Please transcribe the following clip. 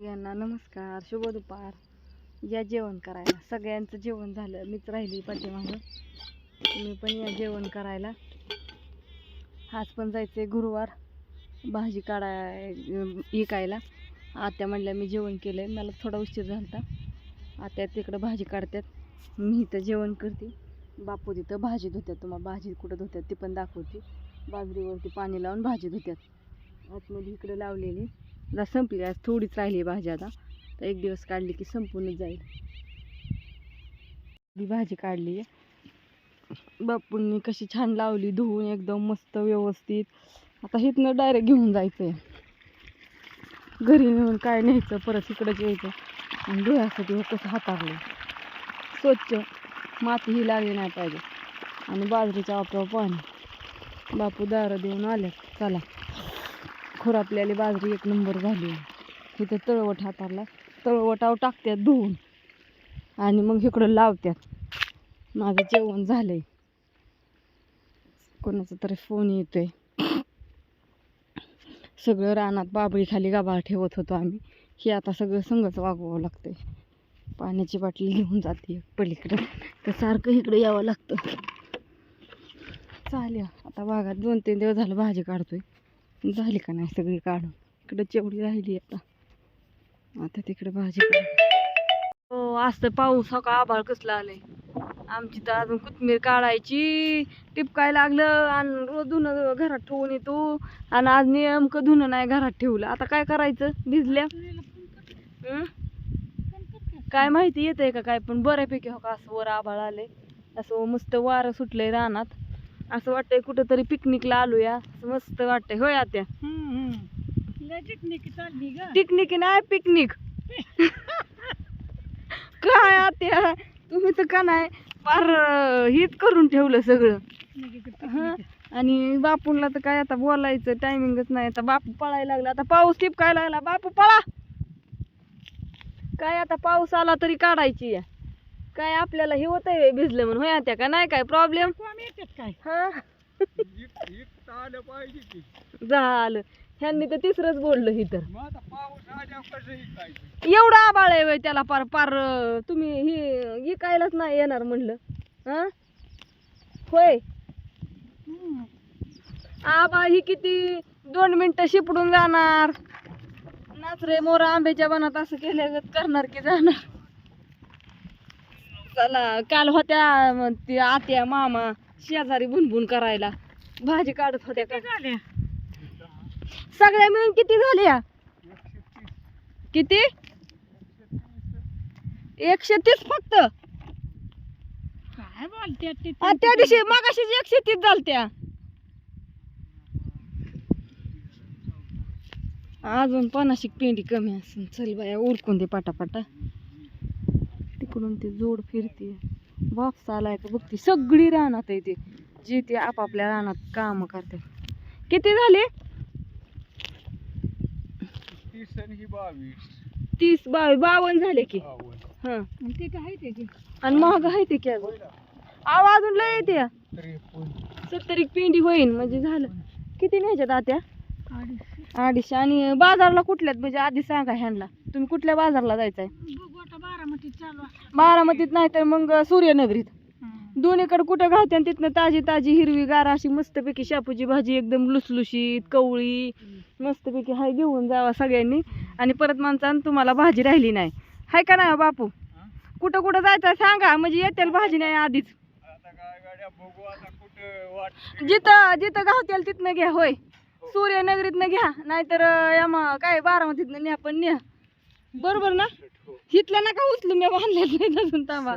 यांना नमस्कार शुभ दुपार. या जेवण करायला. सगळ्यांचं जेवण झालं. मीच राहिली पाठीमागं. तुम्ही पण या जेवण करायला. आज पण जायचंय गुरुवार. भाजी काढाय इकायला आत्या म्हणल्या मी जेवण केलंय. मला थोडा उशीर झालता. आत्या तिकडं भाजी काढतात मी इथं जेवण करते. बापू तिथं भाजी धुत्यात. तुम्हाला भाजी कुठं धुत्यात ती पण दाखवते. बाजरीवरती पाणी लावून भाजी धुत्यात. आतमध्ये इकडे लावलेली. आता संपली. आज थोडीच राहिली भाजी आता. तर एक दिवस काढली की संपूनच जाईल. ही भाजी काढली आहे. बापूंनी कशी छान लावली धुवून एकदम मस्त व्यवस्थित. आता इथनं डायरेक्ट घेऊन जायचं आहे घरी नेऊन काय न्यायचं परत इकडंच यायचं. आणि धुयासाठी हे कसं हाताळलं स्वच्छ माती ही लागली नाही पाहिजे. आणि बाजरीच्या वापरावर पाणी. बापू दारं देऊन आल्यात चला. खुरापल्याली बाजरी एक नंबर झाली. इथं तळवट हाताला तळवटावर टाकतात धुवून. आणि मग इकडं लावतात माझं जेवण झालं आहे कोणाचा तरी फोन येतोय. सगळं रानात बाबळीखाली गाभाळ ठेवत होतो आम्ही. हे आता सगळं संघच वागवावं लागतंय. पाण्याची बाटली घेऊन जाते पलीकडं. तर सारखं इकडं यावं लागतं. चालेल आता बागात दोन तीन दिवस झालं भाजी काढतोय. झाली का नाही सगळी काढून? इकडं जेवढी राहिली आता. आता तिकडे भाजी हो आज पाऊस हो का आभाळ कसला आलंय. आमची तर अजून कोथमीर काढायची. टिपकाय लागलं आणि रोज धुणं घरात ठेवून येतो. आणि आज नेमकं धुणं नाही घरात ठेवलं. आता काय करायचं? भिजल्या? काय माहिती येतंय का काय? पण बऱ्यापैकी हो का असं वर आभाळ आलंय. असं मस्त वारं सुटलंय रानात. असं वाटतंय कुठंतरी पिकनिकला आलोया. असं मस्त वाटतंय. होय आत्या? पिकनिक नाही पिकनिक काय आत्या? तुम्ही तर का नाही फार हीच करून ठेवलं सगळं. हं? आणि बापूला तर काय आता बोलायचं टायमिंगच नाही. आता बापू पळायला लागला. आता पाऊस टिपकायला लागला. बापू पळा! काय आता पाऊस आला तरी काढायची आहे. काय आपल्याला हे होतंय व्हय भिजलं म्हणून. होय त्या का नाही? काय प्रॉब्लेम काय? हा? आलं पाहिजे की. झालं. ह्यांनी तर तिसरंच बोललं ही तर मग आता पाऊस आल्यावर कसं इकायचं एवढा आबाळ आहे व्हय त्याला पार पार अं, तुम्ही ही इकायलाच नाही येणार म्हणलं. हा? होय. आबा ही किती दोन मिनिटं शिपडून जाणार. नाचरे मोर आंब्याच्या बनात असं केल्यागत करणार की जाणार? चला काल होत्या ती आत्या मामा शेजारी बुनबुन करायला. भाजी काढत होत्या का? झाल्या? सगळ्या मिळून किती झाल्या? किती? एकशे तीस फक्त. काय बोलते त्या दिवशी मागाशीच एकशे तीस झालत्या. अजून पन्नाशी पेंडी कमी असून चल बाया उरकून दे पाटापाटा. तिकडून ते जोड फिरते. वापस आलाय का बघते सगळी रानात आहे ते. जे ते आपापल्या रानात काम करतात. किती झाले? तीस आणि ही बावीस. तीस बावीस बावन्न झाले की. हा. आणि ते काय ते की? आणि महाग आहे ते की अजून. आवाज अजून लय येते सत्तर एक पेंडी होईन म्हणजे झालं. किती न्यायच्यात आत्या अडीचशे. अडीचशे. आणि बाजारला कुठल्यात? म्हणजे आधी सांगा ह्यांना. तुम्ही कुठल्या बाजारला जायचंय? बारामतीत चालू. बारामतीत नाही तर मग सूर्यनगरीत. हं. दोन्हीकडे कुठं घालते आणि तिथनं ताजी ताजी हिरवी गार अशी मस्तपैकी शापूची भाजी एकदम लुसलुशीत कवळी मस्तपैकी हाय घेऊन जावा सगळ्यांनी. आणि परत माणसानं तुम्हाला भाजी राहिली नाही. हाय का नाही हो बापू? कुठं कुठं जायचं सांगा म्हणजे येतील भाजी नाही आधीच. आता काय गाड्या बघू आता कुठं वाट जिथं जिथं गावतील तिथनं घ्या होय. सूर्यनगरीतनं घ्या नाहीतर या मग काय बारामतीतनं न्या पण न्या. बरोबर ना? हिथल्या नका उचलू मी बांधलेलं नाही अजून थांबा